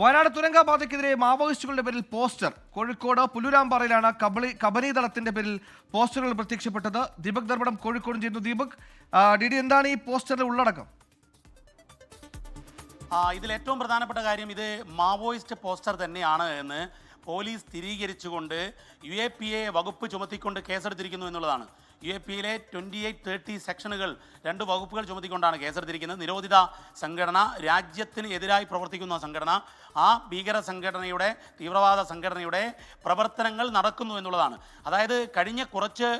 വയനാട് തുരങ്കപാതയ്ക്കെതിരെ മാവോയിസ്റ്റുകളുടെ പേരിൽ പോസ്റ്റർ. കോഴിക്കോട് പുല്ലൂരാമ്പാറയിലാണ് കബളി കബനി ദളത്തിന്റെ പേരിൽ പോസ്റ്ററുകൾ പ്രത്യക്ഷപ്പെട്ടത്. ദീപക് ദർബടം കോഴിക്കോടും ചെയ്യുന്നു. ദീപക് ഡി ഡി എന്താണ് ഈ പോസ്റ്ററിൽ ഉള്ളടക്കം? ഇതിൽ ഏറ്റവും പ്രധാനപ്പെട്ട കാര്യം ഇത് മാവോയിസ്റ്റ് പോസ്റ്റർ തന്നെയാണ് എന്ന്. പോലീസ് സ്ഥിരീകരിച്ചുകൊണ്ട് യു എ പി എ വകുപ്പ് ചുമത്തിക്കൊണ്ട് കേസെടുത്തിരിക്കുന്നു എന്നുള്ളതാണ്. യു എ പി എയിലെ ട്വന്റി എയ്റ്റ് തേർട്ടി സെക്ഷനുകൾ രണ്ട് വകുപ്പുകൾ ചുമത്തിക്കൊണ്ടാണ് കേസെടുത്തിരിക്കുന്നത്. നിരോധിത സംഘടന രാജ്യത്തിന് എതിരായി പ്രവർത്തിക്കുന്ന സംഘടന ആ ഭീകര സംഘടനയുടെ തീവ്രവാദ സംഘടനയുടെ പ്രവർത്തനങ്ങൾ നടക്കുന്നു എന്നുള്ളതാണ്. അതായത് കഴിഞ്ഞ കുറച്ച്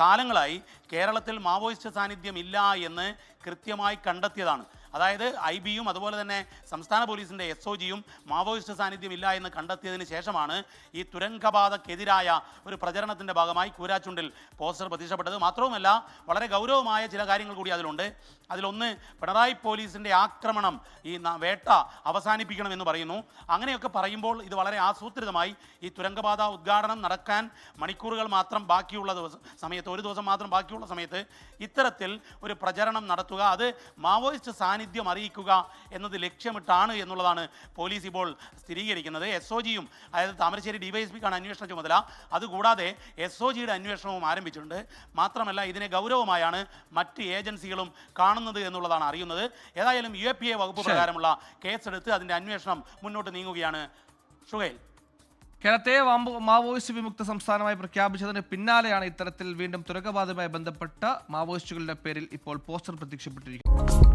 കാലങ്ങളായി കേരളത്തിൽ മാവോയിസ്റ്റ് സാന്നിധ്യം ഇല്ല എന്ന് കൃത്യമായി കണ്ടെത്തിയതാണ്. അതായത് ഐ ബിയും അതുപോലെ തന്നെ സംസ്ഥാന പോലീസിന്റെ എസ് ഒ ജിയും മാവോയിസ്റ്റ് സാന്നിധ്യം ഇല്ല എന്ന് കണ്ടെത്തിയതിന് ശേഷമാണ് ഈ തുരങ്കപാതക്കെതിരായ ഒരു പ്രചരണത്തിന്റെ ഭാഗമായി കൂരാച്ചുണ്ടിൽ പോസ്റ്റർ പ്രത്യക്ഷപ്പെട്ടത്. മാത്രവുമല്ല വളരെ ഗൗരവമായ ചില കാര്യങ്ങൾ കൂടി അതിലുണ്ട്. അതിലൊന്ന് പിണറായി പോലീസിന്റെ ആക്രമണം ഈ വേട്ട വേട്ട അവസാനിപ്പിക്കണമെന്ന് പറയുന്നു. അങ്ങനെയൊക്കെ പറയുമ്പോൾ ഇത് വളരെ ആസൂത്രിതമായി ഈ തുരങ്കപാത ഉദ്ഘാടനം നടക്കാൻ മണിക്കൂറുകൾ മാത്രം ബാക്കിയുള്ള ദിവസം സമയത്ത് ഒരു ദിവസം മാത്രം ബാക്കിയുള്ള സമയത്ത് ഇത്തരത്തിൽ ഒരു പ്രചരണം നടത്തുക. അത് മാവോയിസ്റ്റ് സാന്നിധ്യം അറിയിക്കുക എന്നത് ലക്ഷ്യമിട്ടാണ് എന്നുള്ളതാണ് പോലീസ് ഇപ്പോൾ സ്ഥിരീകരിക്കുന്നത്. എസ് ഒ ജിയും അതായത് താമരശ്ശേരി ഡിവൈഎസ്പിക്കാണ് അന്വേഷണ ചുമതല. അതുകൂടാതെ എസ് ഒ ജിയുടെ അന്വേഷണവും ആരംഭിച്ചിട്ടുണ്ട്. മാത്രമല്ല ഇതിനെ ഗൗരവമായാണ് മറ്റ് ഏജൻസികളും കാണുന്നത് എന്നുള്ളതാണ് അറിയുന്നത്. ഏതായാലും യു എ പി എ വകുപ്പ്. പ്രകാരമുള്ള കേസെടുത്ത് അതിന്റെ അന്വേഷണം മുന്നോട്ട് നീങ്ങുകയാണ് ഷുഹൈൽ കേരളത്തെ മാവോയിസ്റ്റ് വിമുക്ത സംസ്ഥാനമായി പ്രഖ്യാപിച്ചതിന് പിന്നാലെയാണ് ഇത്തരത്തിൽ വീണ്ടും തുരങ്കപാതയുമായി ബന്ധപ്പെട്ട മാവോയിസ്റ്റുകളുടെ പേരിൽ ഇപ്പോൾ പോസ്റ്റർ പ്രത്യക്ഷപ്പെട്ടിരിക്കുന്നത്.